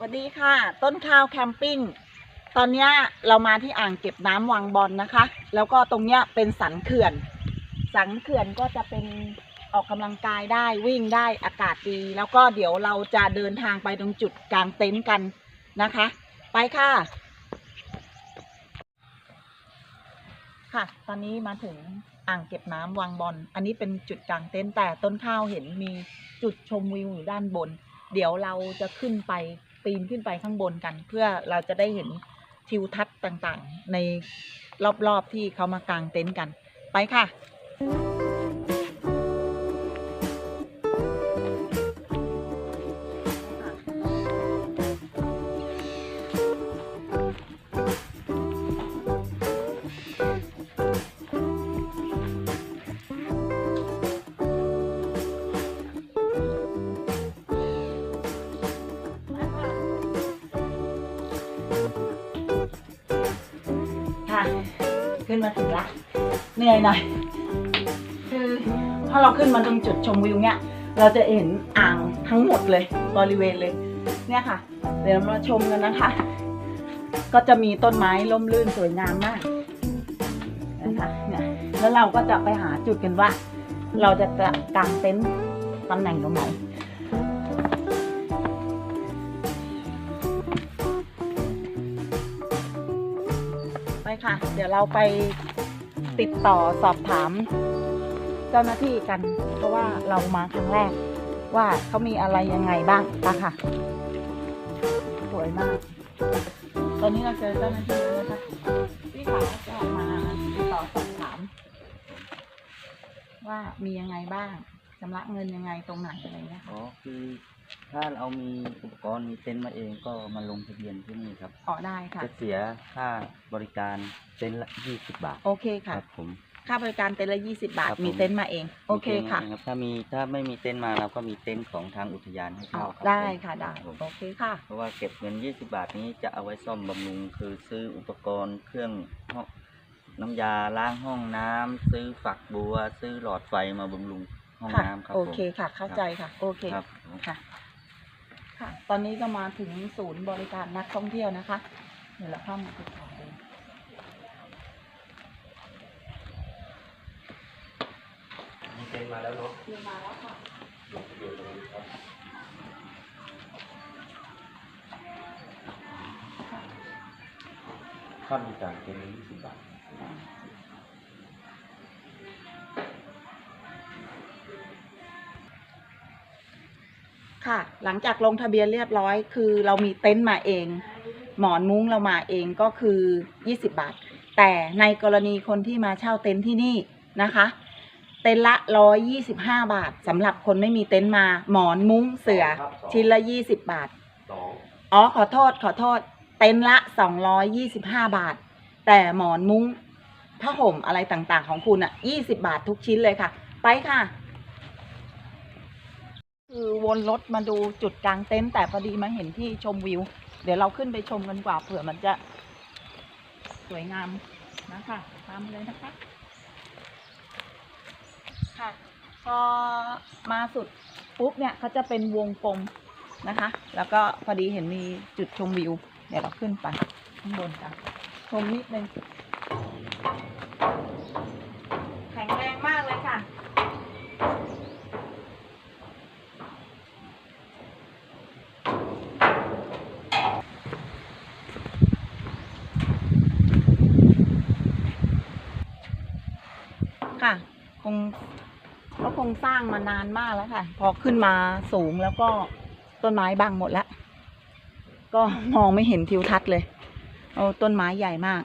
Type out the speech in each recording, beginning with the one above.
สวัสดีค่ะ ต้นข้าวแคมปิ้งตอนนี้เรามาที่อ่างเก็บน้ำวังบอลนะคะ แล้วก็ตรงเนี้ยเป็นสันเขื่อน สันเขื่อนก็จะเป็นออกกำลังกายได้วิ่งได้อากาศดี แล้วก็เดี๋ยวเราจะเดินทางไปตรงจุดกลางเต็นท์กันนะคะ ไปค่ะ ค่ะ ตอนนี้มาถึงอ่างเก็บน้ำวังบอล อันนี้เป็นจุดกลางเต็นท์แต่ต้นข้าวเห็นมีจุดชมวิวอยู่ด้านบน เดี๋ยวเราจะขึ้นไป ปีนขึ้นไปข้างบนกัน เพื่อเราจะได้เห็นทิวทัศน์ต่างๆ ในรอบๆที่เขามากางเต็นท์กัน ไปค่ะค่ะ ขึ้นมาถึงละเหนื่อยหน่อยคือถ้าเราขึ้นมาตรงจุดชมวิวเนี่ยเราจะเห็นอ่างทั้งหมดเลยบริเวณเลย เนี่ยค่ะ เดี๋ยวมาชมกันนะคะ ก็จะมีต้นไม้ร่มรื่นสวยงามมากนะคะเนี่ยแล้วเราก็จะไปหาจุดกันว่า เราจะจะกางเต็นท์ตำแหน่งตรงไหน ค่ะ เดี๋ยวเราไปติดต่อสอบถาม เจ้าหน้าที่กัน เพราะว่าเรามาครั้งแรก ว่าเขามีอะไรยังไงบ้างปะค่ะ สวยมาก ตอนนี้เราเจอเจ้าหน้าที่แล้วนะคะพี่ขาจะมาติดต่อสอบถาม ว่ามียังไงบ้างชำระเงินยังไงตรงไหนอะไรเงี้ย อ๋อคือ ถ้าเรามีอุปกรณ์มีเต็นท์มาเองก็มาลงทะเบียนที่นี่ครับออกได้ค่ะ จะเสียค่าบริการเต็นท์ละยี่สิบบาทโอเคคค่ะรับผม ค่าบริการเต็นท์ละยี่สิบาท ครับผม มีเต็นท์มาเอง โอเคค่ะมีต็นท์รับถ้ามีถ้าไม่มีเต็นท์มาเราก็มีเต็นท์ของทางอุทยานให้อ๋อเช่าครับได้ผมค่ะได้รับผม โอเคค่ะ เพราะว่าเก็บเงินยี่สิบาทนี้จะเอาไว้ซ่อมบำรุง คือซื้ออุปกรณ์เครื่องห้องน้ำยาล้างห้องน้ำซื้อฝักบัว ซื้อหลอดไฟมาบำรุงห้องค่ะ น้ำครับโอผมเคค่ะ เข้าใจค่ะ โอเค ครับค่ะ ค่ะ ตอนนี้ก็มาถึงศูนย์บริการนักท่องเที่ยวนะคะ เดี๋ยวเราเข้ามาติดต่อเลยมีเต็นท์มาแล้วเนาะมีมาแล้วค่ะค่าบริการเต็นท์ยี่สิบบาท ค่ะ หลังจากลงทะเบียนเรียบร้อย คือเรามีเต็นท์มาเอง หมอนมุ้งเรามาเองก็คือ 20 บาท แต่ในกรณีคนที่มาเช่าเต็นท์ที่นี่นะคะ เต็นท์ละ 125 บาทสำหรับคนไม่มีเต็นท์มา หมอนมุ้งเสือชิ้นละ 20 บาท สองอ๋อขอโทษขอโทษ เต็นท์ละ 225 บาท แต่หมอนมุ้งผ้าห่มอะไรต่างๆของคุณอะ 20 บาททุกชิ้นเลยค่ะ ไปค่ะ คือวนรถมาดูจุดกลางเต็นท์แต่พอดีมาเห็นที่ชมวิว เดี๋ยวเราขึ้นไปชมกันกว่าเผื่อมันจะสวยงามนะคะตามเลยนะคะ ค่ะพอมาสุดปุ๊บเนี่ยเขาจะเป็นวงกลมนะคะ แล้วก็พอดีเห็นมีจุดชมวิว เดี๋ยวเราขึ้นไปข้างบนกันชมนิดนึงแข็งแรงมากเลยค่ะ ค่ะ คงก็คงสร้างมานานมากแล้วค่ะ พอขึ้นมาสูงแล้วก็ต้นไม้บังหมดแล้ว ก็มองไม่เห็นทิวทัศน์เลยโอ้ต้นไม้ใหญ่มาก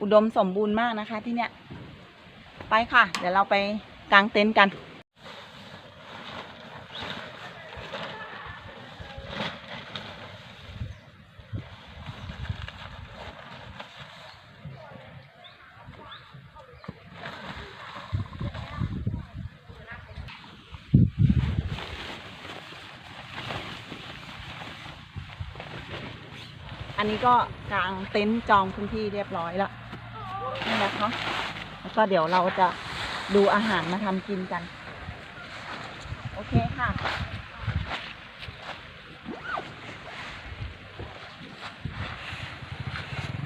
อุดมสมบูรณ์มากนะคะที่เนี้ย ไปค่ะ เดี๋ยวเราไปกางเต็นท์กัน ก็กางเต็นท์จองพื้นที่เรียบร้อยละนี่แหละคะแล้วก็เดี๋ยวเราจะดูอาหารมาทำกินกัน โอเคค่ะ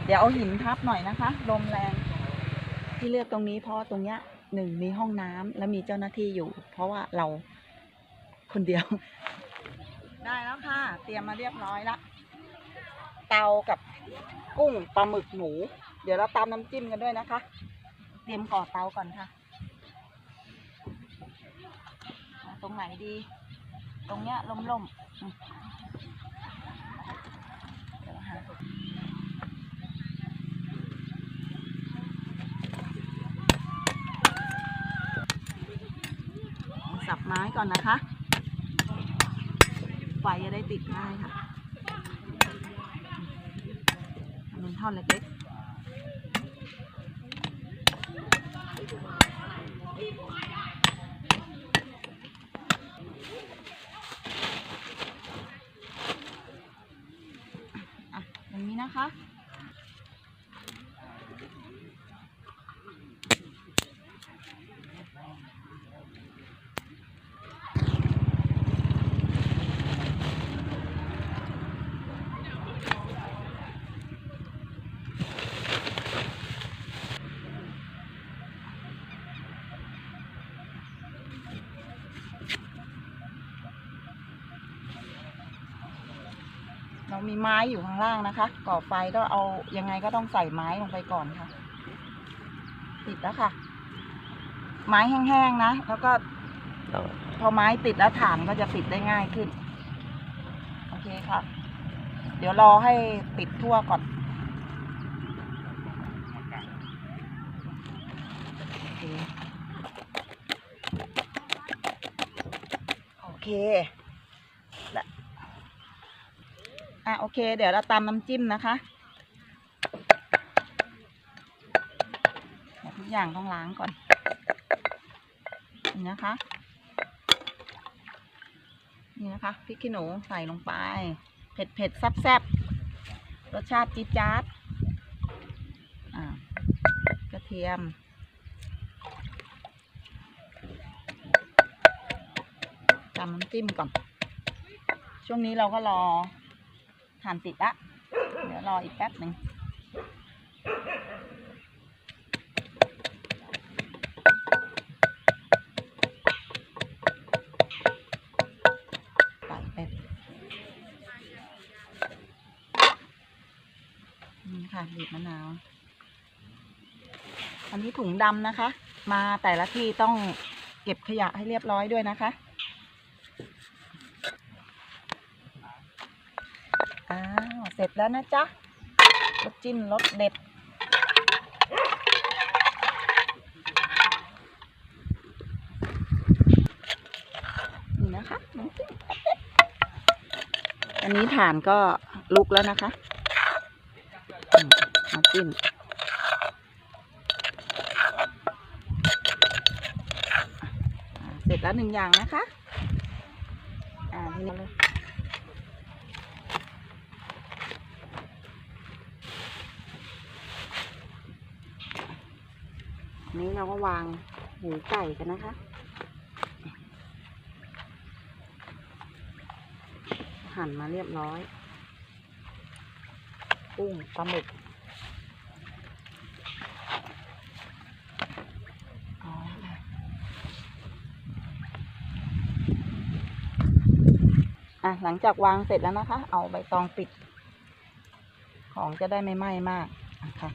เดี๋ยวเอาหินทับหน่อยนะคะ ลมแรง ที่เลือกตรงนี้เพราะตรงเนี้ยหนึ่งมีห้องน้ำและมีเจ้าหน้าที่อยู่ เพราะว่าเราคนเดียว ได้แล้วค่ะ เตรียมมาเรียบร้อยแล้ว เตากับกุ้งปลาหมึกหมู เดี๋ยวเราตามน้ำจิ้มกันด้วยนะคะ เตรียมก่อเตาก่อนค่ะ ตรงไหนดี ตรงเนี้ยล่มๆมเดี๋ยวหาสับไม้ก่อนนะคะ ไฟจะได้ติดง่ายค่ะอันนี้ ท่อนเล็กๆอะอย่างนี้นะคะ เรามีไม้อยู่ข้างล่างนะคะ ก่อไฟก็เอายังไงก็ต้องใส่ไม้ลงไปก่อนค่ะ ติดแล้วค่ะ ไม้แห้งๆนะแล้วก็พอไม้ติดแล้วถานก็จะติดได้ง่ายขึ้น โอเคค่ะ เดี๋ยวรอให้ติดทั่วก่อนโอเคโอเคและ อะโอเค เดี๋ยวเราตามน้ำจิ้มนะคะทุกอย่างต้องล้างก่อนนี่นะคะ นี่นะคะพริกขี้หนูใส่ลงไป เผ็ดเผ็ดแซ่บแซ่บรสชาติจี๊ดจ๊าดกระเทียมตำน้ำจิ้มก่อน ช่วงนี้เราก็รอ ทานติดละ เดี๋ยวรออีกแป๊บหนึ่งใส่เป็ดนี่ค่ะบีบมะนาว อันนี้ถุงดำนะคะ มาแต่ละที่ต้องเก็บขยะให้เรียบร้อยด้วยนะคะ อ้าว เสร็จแล้วนะจ๊ะรสจิ้มรสเด็ด นี่นะคะน้ำจิ้มอันนี้ฐานก็ลุกแล้วนะคะมน้ำจิ้มเสร็จแล้วหนึ่งอย่างนะคะ อ่าทีนี้เลย อั นี้เราก็วางหูไก่กันนะคะ หั่นมาเรียบร้อยกุ้งปลาหมึกอ๋ออะหลังจากวางเสร็จแล้วนะคะ เอาใบตองปิด ของจะได้ไม่ไหม้มากอะค่ะ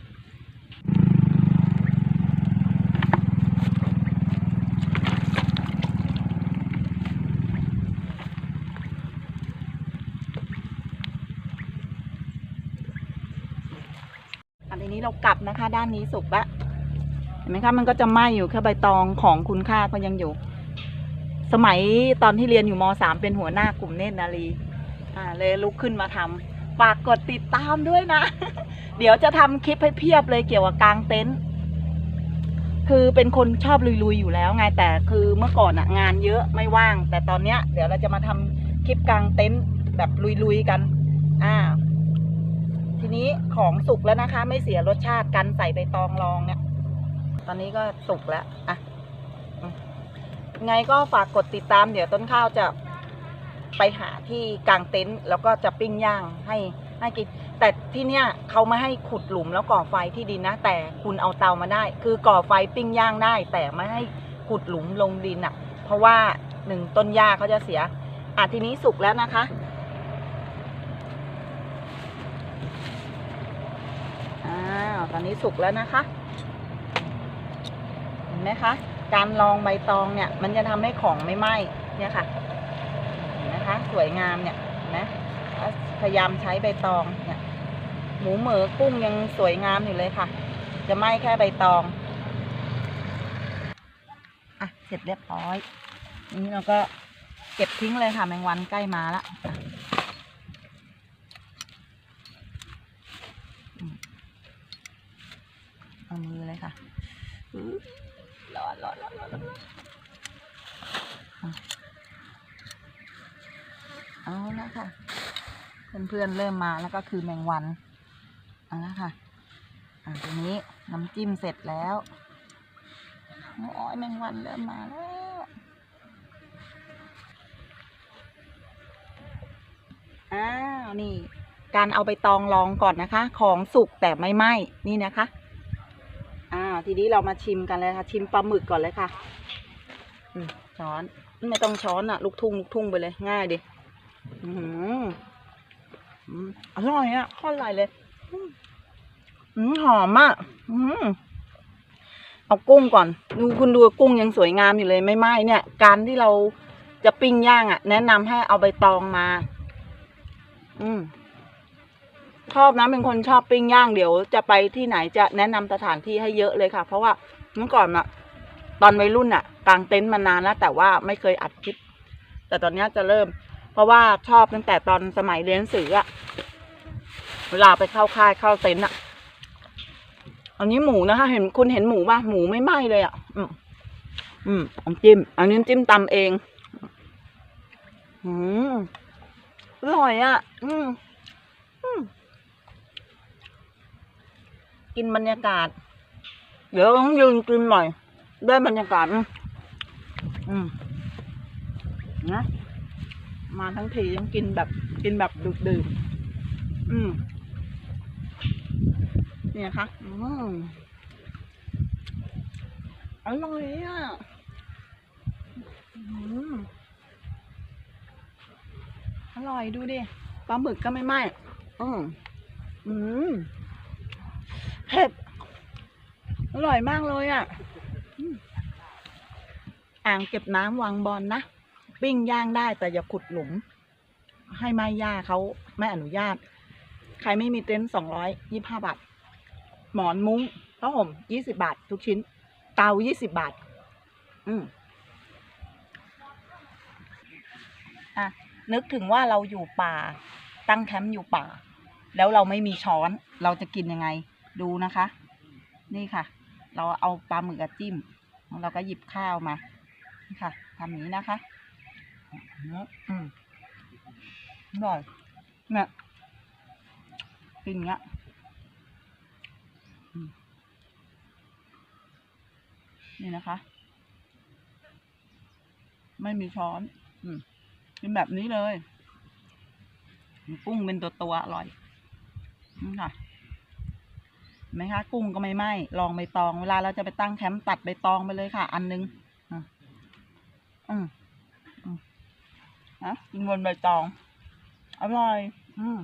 อัน นะคะ ด้านนี้สุกละเห็นไหมคะมันก็จะไหม้อยู่แค่ใบตองของคุณค่าก็ยังอยู่ สมัยตอนที่เรียนอยู่มสามเป็นหัวหน้ากลุ่มเนตรนารีอ่าเลยลุกขึ้นมาทำฝากกดติดตามด้วยนะ เดี๋ยวจะทำคลิปให้เพียบเลยเกี่ยวกับกางเต็นท์คือเป็นคนชอบลุยๆอยู่แล้วไงแต่คือเมื่อก่อนอะงานเยอะไม่ว่าง แต่ตอนเนี้ย เดี๋ยวเราจะมาทำคลิปกางเต็นท์แบบลุยๆกัน อ่า ทีนี้ของสุกแล้วนะคะ ไม่เสียรสชาติกันใส่ใบตองรองเนี่ย ตอนนี้ก็สุกแล้วอะไงก็ฝากกดติดตามเดี๋ยวต้นข้าวจะไปหาที่กลางเต็นท์แล้วก็จะปิ้งย่างให้ให้กิน แต่ที่เนี้ยเขาไม่ให้ขุดหลุมแล้วก่อไฟที่ดินนะ แต่คุณเอาเตามาได้ คือก่อไฟปิ้งย่างได้ แต่ไม่ให้ขุดหลุมลงดินอะ เพราะว่าหนึ่งต้นหญ้าเขาจะเสียอะทีนี้สุกแล้วนะคะ อ้าวตอนนี้สุกแล้วนะคะ เห็นไหมคะ การรองใบตองเนี่ย มันจะทำให้ของไม่ไหม้เนี่ยค่ะเห็นไหมคะ สวยงามเนี่ยนไหมพยายามใช้ใบตองเนี่ยหมูเหมือกุ้งยังสวยงามอยู่เลยค่ะ จะไหม้แค่ใบตองอะเสร็จเรียบร้อยนี่เราก็เก็บทิ้งเลยค่ะแมงวันใกล้มาละอะอืม มือเลยค่ะร้อนร้อนร้อนร้อนร้อนอะเอาละค่ะ เพื่อนๆเริ่มมาแล้วก็คือแมงวันเอาละค่ะอ่าทีนี้น้ำจิ้มเสร็จแล้วโอ้ยแมงวันเริ่มมาแล้วอ้าวนี่การเอาไปตองรองก่อนนะคะ ของสุกแต่ไม่ไหม้นี่นะคะ ทีนี้เรามาชิมกันเลยค่ะ ชิมปลาหมึกก่อนเลยค่ะช้อนไม่ต้องช้อนอะลูกทุ่งลูกทุ่งไปเลยง่ายดิอืมอร่อยอะข้ออร่อยเลยอืมอืมหอมอะอืมเอากุ้งก่อน ดูคุณดูกุ้งยังสวยงามอยู่เลยไม่ไหม้เนี่ย การที่เราจะปิ้งย่างอะแนะนำให้เอาใบตองมา อืม ชอบนะเป็นคนชอบปิ้งย่างเดี๋ยว จะไปที่ไหนจะแนะนำสถานที่ให้เยอะเลยค่ะ เพราะว่าเมื่อก่อนอะตอนวัยรุ่นอะกางเต็นท์มานานแล้ว แต่ว่าไม่เคยอัดคลิป แต่ตอนนี้จะเริ่ม เพราะว่าชอบตั้งแต่ตอนสมัยเรียนหนังสืออะเวลาไปเข้าค่ายเข้าเต็นท์อะอันนี้หมูนะคะ เห็นคุณเห็นหมูป่ะหมูไม่ไหม้เลยอะอืมอืมน้ำจิ้มอันนี้น้ำจิ้มตำเอง อืมอร่อยอะอืมอืม กินบรรยากาศ เดี๋ยวต้องยืนกินหน่อย ได้บรรยากาศ อืมนะมาทั้งทีต้องกินแบบ กินแบบดึกดื่มอืมเนี่ยค่ะอืมอร่อยอะอืมอร่อยดูดิปลาหมึกก็ไม่ไหม้อืมอืม เผ็ดอร่อยมากเลยอะ อ่างเก็บน้ำวังบอลนะปิ้งย่างได้แต่อย่าขุดหลุม ให้ไม้ย่าเขาไม่อนุญาต ใครไม่มีเต็นท์สองร้อยยี่ห้าบาท หมอนมุ้งผ้าห่มยี่สิบาท ทุกชิ้น เตายี่สิบาท อืมอะ นึกถึงว่าเราอยู่ป่า ตั้งแคมป์อยู่ป่า แล้วเราไม่มีช้อน เราจะกินยังไง ดูนะคะ นี่ค่ะ เราเอาปลาหมึกจิ้มแล้วเราก็หยิบข้าวมาค่ะทำอย่างนี้นะคะอืมอร่อยเนี่ยกินอย่างเงี้ยนี่นะคะ ไม่มีช้อนกินแบบนี้เลย กุ้งเป็นตัวตัวอร่อยนี่ค่ะ ไหมคะ กุ้งก็ไม่ไหม้ลองใบตอง เวลาเราจะไปตั้งแคมป์ตัดใบตองไปเลยค่ะ อันนึงอืมอืมอืมนะกินบนใบตอง อร่อย อืม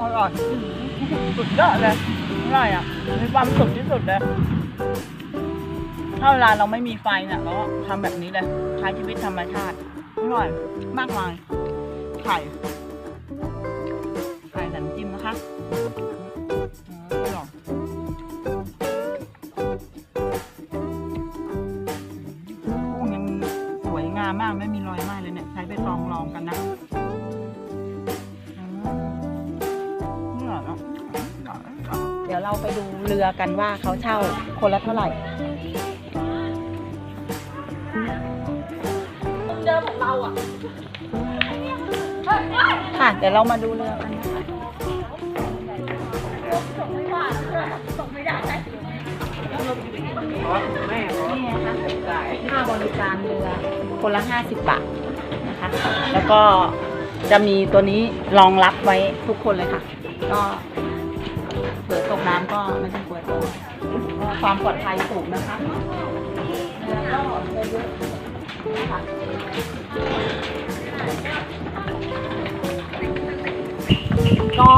อร่อยสุดยอดเลยอร่อยอะมีความสุขที่สุดเลย ถ้าเวลาเราไม่มีไฟเนี่ยเราก็ทำแบบนี้เลยใช้ชีวิตธรรมชาติอร่อยมากมายไข่ไข่แต่น้ำจิ้มนะคะอืมอร่อยกุ้งยังสวยงามมากไม่มีรอยไหม้เลยเนี่ย ใช้ใบตองรองกันนะเดี๋ยวเราไปดูเรือกันว่าเขาเช่าคนละเท่าไหร่ ค่ะ เดี๋ยวเรามาดูเรือกันนะคะส่งไม่ได้ส่งไม่ได้นี่นะคะค่าบริการเรือคนละ 50 บาทนะคะ แล้วก็จะมีตัวนี้รองรับไว้ทุกคนเลยค่ะ ก็เผื่อตกน้ำก็ไม่ต้องกลัวตัวก็ความปลอดภัยสูงนะคะเรือก็เรือเยอะค่ะ ก็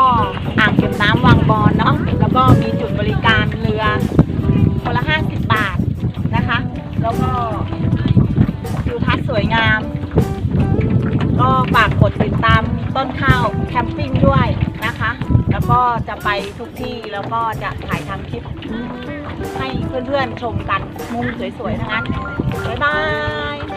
อ่างเก็บน้ำวังบอนเนาะแล้วก็มีจุดบริการเรือคนละ50 บาทนะคะ แล้วก็ทิวทัศน์สวยงาม ก็ฝากกดติดตามต้นข้าวแคมปิ้งด้วยนะคะ แล้วก็จะไปทุกที่แล้วก็จะถ่ายทำคลิปให้เพื่อนๆชมกันมุมสวยๆทั้งนั้นบ๊ายบาย